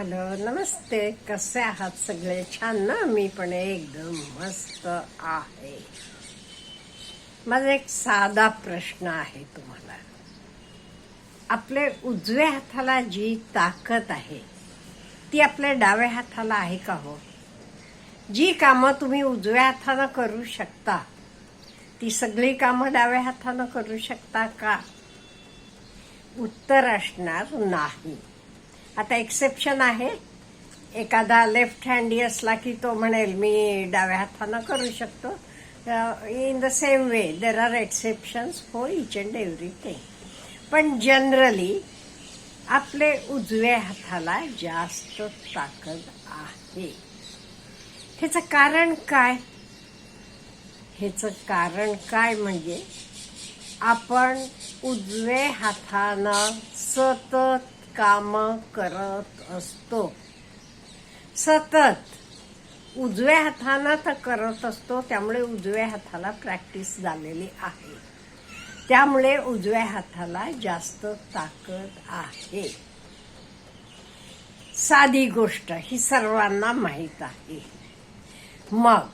Hello नमस्ते. कसे आहात सगळे? छान ना? मी पण एकदम मस्त आहे. माझा एक साधा प्रश्न आहे तुम्हाला. आपले उजव्या हाताला जी ताकद आहे ती आपल्या डाव्या हाताला आहे का हो? जी कामं तुम्ही उजव्या हातानं करू शकता ती सगळी कामं डाव्या हातानं करू शकता का? उत्तर असणार नाही. आता एक्सेप्शन आहे. एखादा लेफ्ट हँडी असला की तो म्हणेल मी डाव्या हातानं करू शकतो. In the same way there are exceptions for each and everything पण जनरली आपले उजव्या हाताला जास्त ताकद आहे. ह्याचं कारण काय? ह्याचं कारण काय म्हणजे आपण उजवे हातानं सतत काम करत असतो. सतत उजव्या हातानं तर करत असतो त्यामुळे उजव्या हाताला प्रॅक्टिस झालेली आहे. त्यामुळे उजव्या हाताला जास्त ताकद आहे. साधी गोष्ट ही सर्वांना माहीत आहे. मग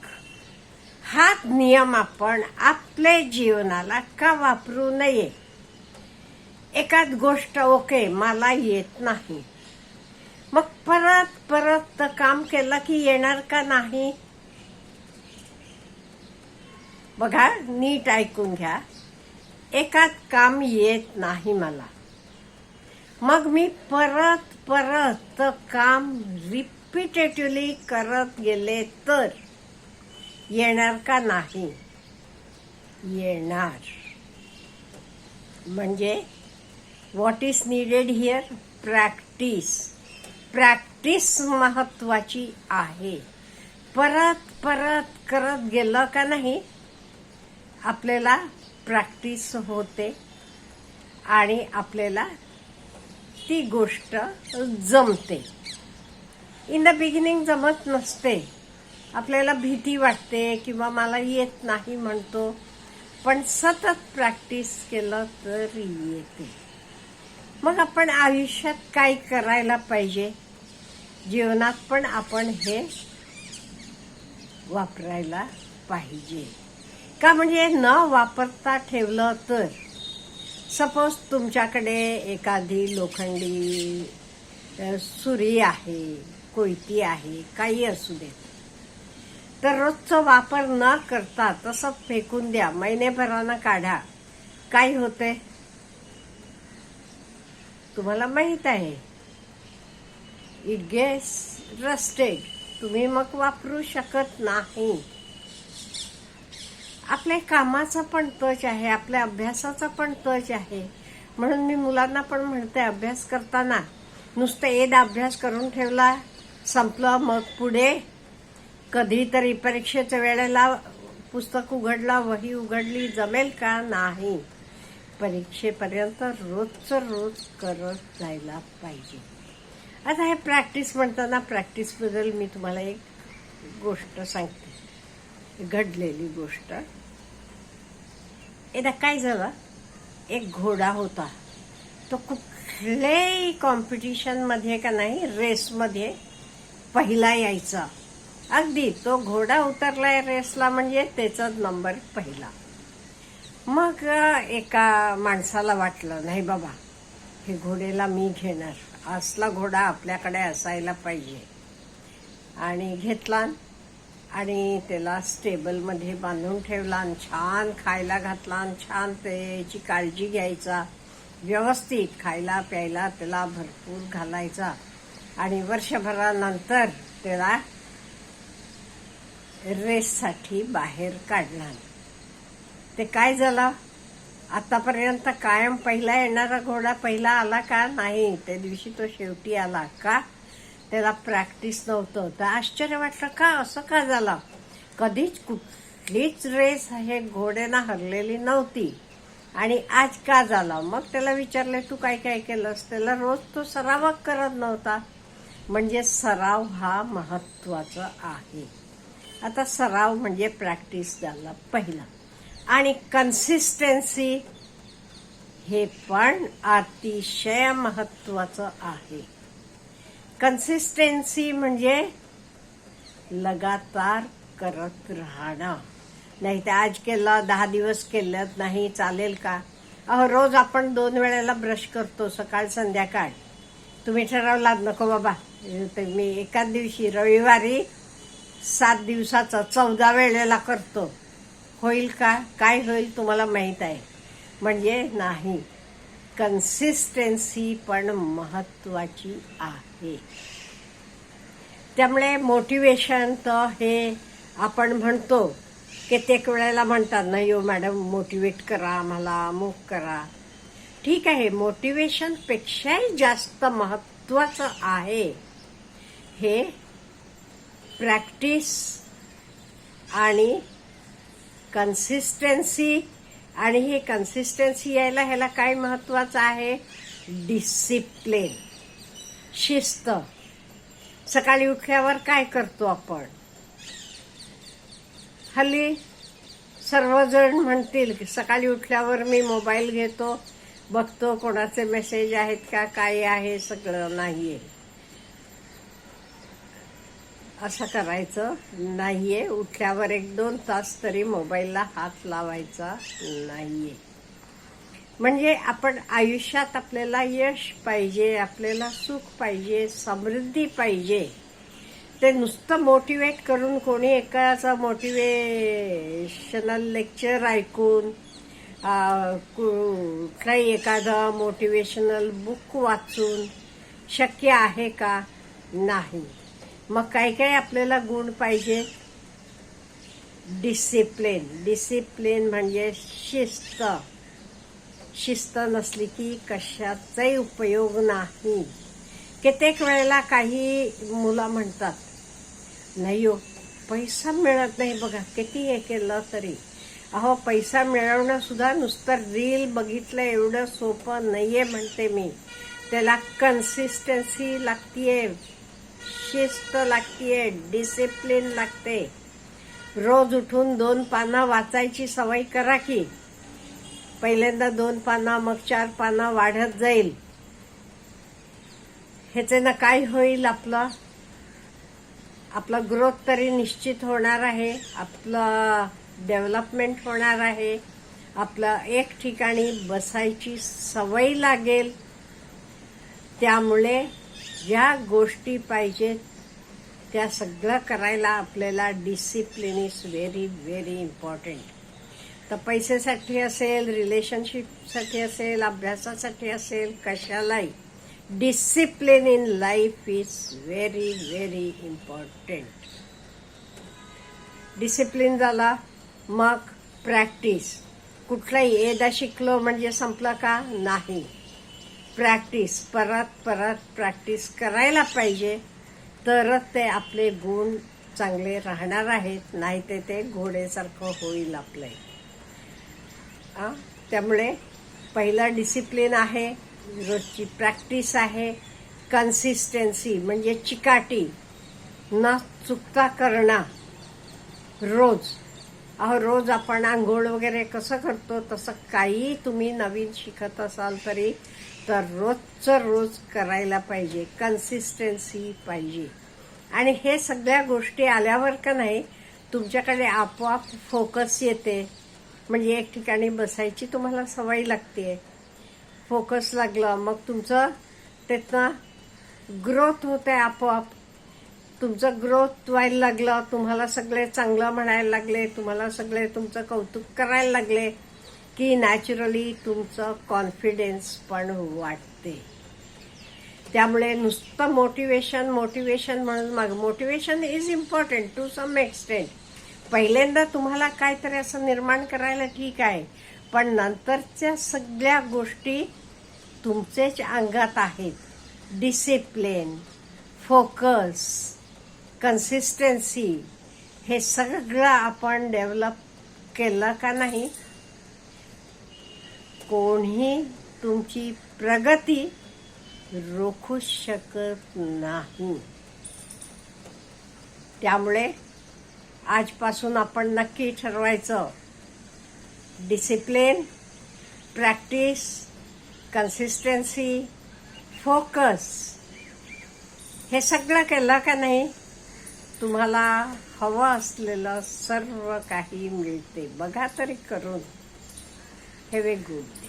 हाच नियम आपण आपल्या जीवनाला का वापरू नये? एकाच गोष्ट ओके मला येत नाही. मग परत परत काम केलं की येणार का नाही? बघा नीट ऐकून घ्या. एकात काम येत नाही मला. मग मी परत परत काम रिपिटेटिव्हली करत गेले तर येणार का नाही? येणार. म्हणजे what is needed here practice practice महत्वाची आहे. परत परत करत गेलं का नाही? आपल्याला प्रॅक्टिस होते. आणि आपल्याला ती गोष्ट जमते. इन द बिगिनिंग जमत नसते. आपल्याला भीती वाटते किंवा मला येत नाही म्हणतो. पण सतत प्रॅक्टिस केलं तर येते. मग आपण आयुष्यात काय करायला पाहिजे? जीवनात पण आपण हे वापरायला पाहिजे. का म्हणजे न वापरता ठेवलं तर? सपोज तुमच्याकडे एखादी लोखंडी सुरी आहे कोयती आहे काही असू दे. तर रोजचा वापर न करता तसं फेकून द्या. महिनेभरानं काढा. काय होते तुम्हाला माहीत आहे. इट गेस रस्टेड तुम्ही मग वापरू शकत नाही. आपल्या कामाचा पण टच आहे आपल्या अभ्यासाचा पण टच आहे. म्हणून मी मुलांना पण म्हणते अभ्यास करताना नुसतं एद अभ्यास करून ठेवला संपलं मग पुढे कधीतरी परीक्षेच्या वेळेला पुस्तक उघडला वही उघडली जमेल का नाही? परीक्षेपर्यंत रोजचं रोज करत जायला पाहिजे. आता हे प्रॅक्टिस म्हणताना प्रॅक्टिसबद्दल मी तुम्हाला एक गोष्ट सांगते. घडलेली गोष्ट. एकदा काय झालं? एक घोडा होता. तो कुठल्याही कॉम्पिटिशनमध्ये का नाही रेसमध्ये पहिला यायचा. अगदी तो घोडा उतरलाय रेसला म्हणजे त्याचा नंबर पहिला. मग एका माणसाला वाटलं नाही बाबा हे घोडेला मी घेणार. असला घोडा आपल्याकडे असायला पाहिजे. आणि घेतला आणि त्याला स्टेबलमध्ये बांधून ठेवला आणि छान खायला घातला आणि छान त्याची काळजी घ्यायचा. व्यवस्थित खायला प्यायला त्याला भरपूर घालायचा. आणि वर्षभरानंतर त्याला रेससाठी बाहेर काढला ते काय झालं? आतापर्यंत कायम पहिला येणारा घोडा पहिला आला का? नाही. त्या दिवशी तो शेवटी आला का? त्याला प्रॅक्टिस नव्हतं. तर आश्चर्य वाटलं का? असं का झालं? कधीच कुठलीच रेस हे घोड्यानं हरलेली नव्हती. आणि आज का झाला? मग त्याला विचारले तू काय काय केलंस? त्याला रोज तो सराव करत नव्हता. म्हणजे सराव हा महत्त्वाचा आहे. आता सराव म्हणजे प्रॅक्टिस झाला पहिला. आणि कन्सिस्टन्सी हे पण अतिशय महत्वाचं आहे. कन्सिस्टन्सी म्हणजे लगातार करत राहणं. नाही तर आज केलं दहा दिवस केलं नाही चालेल का? अहो रोज आपण दोन वेळेला ब्रश करतो सकाळ संध्याकाळ. तुम्ही ठरवलात नको बाबा. मी एकाच दिवशी रविवारी सात दिवसाचा चौदा वेळेला करतो. होईल का? काय होईल तुम्हाला माहीत आहे. म्हणजे नाही. कन्सिस्टन्सी पण महत्वाची आहे. त्यामुळे मोटिवेशन तर हे आपण म्हणतो. कित्येक वेळेला म्हणतात ना यो हो मॅडम मोटिवेट करा आम्हाला अमुक करा. ठीक आहे मोटिवेशनपेक्षाही जास्त महत्वाचं आहे. हे प्रॅक्टिस आणि कन्सिस्टन्सी आणि हे कन्सिस्टन्सी यायला ह्याला काय महत्त्वाचं आहे? डिसिप्लिन शिस्त. सकाळी उठल्यावर काय करतो आपण? हल्ली सर्वजण म्हणतील की सकाळी उठल्यावर मी मोबाईल घेतो बघतो कोणाचे मेसेज आहेत का काय आहे सगळं नाही आहे असं करायचं नाहीये. उठल्यावर एक दोन तास तरी मोबाईलला हात लावायचा नाहीये. म्हणजे आपण आयुष्यात आपल्याला यश पाहिजे आपल्याला सुख पाहिजे समृद्धी पाहिजे. ते नुसतं मोटिवेट करून कोणी एकाचा मोटिवेशनल लेक्चर ऐकून आ, कुठलाही एखादं मोटिवेशनल बुक वाचून शक्य आहे का? नाही. मग काय काय आपल्याला गुण पाहिजे? डिसिप्लिन डिसिप्लिन म्हणजे शिस्त. शिस्त नसली की कशाचाही उपयोग नाही. कित्येक वेळेला काही मुलं म्हणतात नाही हो पैसा मिळत नाही बघा किती हे केलं तरी. अहो पैसा मिळवणं सुद्धा नुसतं रील बघितलं एवढं सोपं नाही आहे म्हणते मी. त्याला कन्सिस्टन्सी लागतीये. शिस्त लागतीये डिसिप्लिन लागते. रोज उठून दोन पानं वाचायची सवय करा की. पहिल्यांदा दोन पानं मग चार पानं वाढत जाईल. ह्याच्यानं काय होईल आपलं? आपला ग्रोथ तरी निश्चित होणार आहे आपलं डेव्हलपमेंट होणार आहे आपलं एक ठिकाणी बसायची सवय लागेल. त्यामुळे ज्या गोष्टी पाहिजेत त्या सगळं करायला आपल्याला discipline is very very important तर पैशासाठी असेल रिलेशनशिपसाठी असेल अभ्यासासाठी असेल कशालाही discipline in life is very very important discipline झाला मग प्रॅक्टिस कुठलाही एकदा शिकलो म्हणजे संपलं का? नाही. प्रॅक्टिस परत परत प्रॅक्टिस करायला पाहिजे. तरच ते आपले गुण चांगले राहणार आहेत नाही ते ते घोडेसारखं होईल आपले. त्यामुळे पहिला डिसिप्लिन आहे रोजची प्रॅक्टिस आहे. कन्सिस्टन्सी म्हणजे चिकाटी. न चुकता करणं. रोज. अहो रोज आपण आंघोळ वगैरे कसं करतो तसं काही तुम्ही नवीन शिकत असाल तरी तर रोजचं रोज करायला पाहिजे कन्सिस्टन्सी पाहिजे. आणि हे सगळ्या गोष्टी आल्यावर का नाही तुमच्याकडे आपोआप फोकस येते. म्हणजे एक ठिकाणी बसायची तुम्हाला सवय लागते फोकस लागलं मग तुमचं त्यातनं ग्रोथ होते आपोआप. तुमचं ग्रोथ व्हायला लागलं तुम्हाला सगळे चांगलं म्हणायला लागले तुम्हाला सगळे तुमचं कौतुक करायला लागले. की नॅचरली तुमचं कॉन्फिडन्स पण वाटते त्यामुळे नुसतं मोटिवेशन मोटिवेशन म्हणून मग motivation is important to some extent पहिल्यांदा तुम्हाला काहीतरी असं निर्माण करायला ठीक आहे पण नंतरच्या सगळ्या गोष्टी तुमचेच अंगात आहेत. डिसिप्लिन फोकस कन्सिस्टन्सी हे सगळं आपण डेव्हलप केलं का नाही कोणी तुमची प्रगती रोखू शकत नाही. त्यामुळे आजपासून आपण नक्की ठरवायचं डिसिप्लिन प्रॅक्टिस कन्सिस्टन्सी फोकस हे सगळं केलं का नाही तुम्हाला हवं असलेलं सर्व काही मिळते. बघा तरी करून. हे वे गुड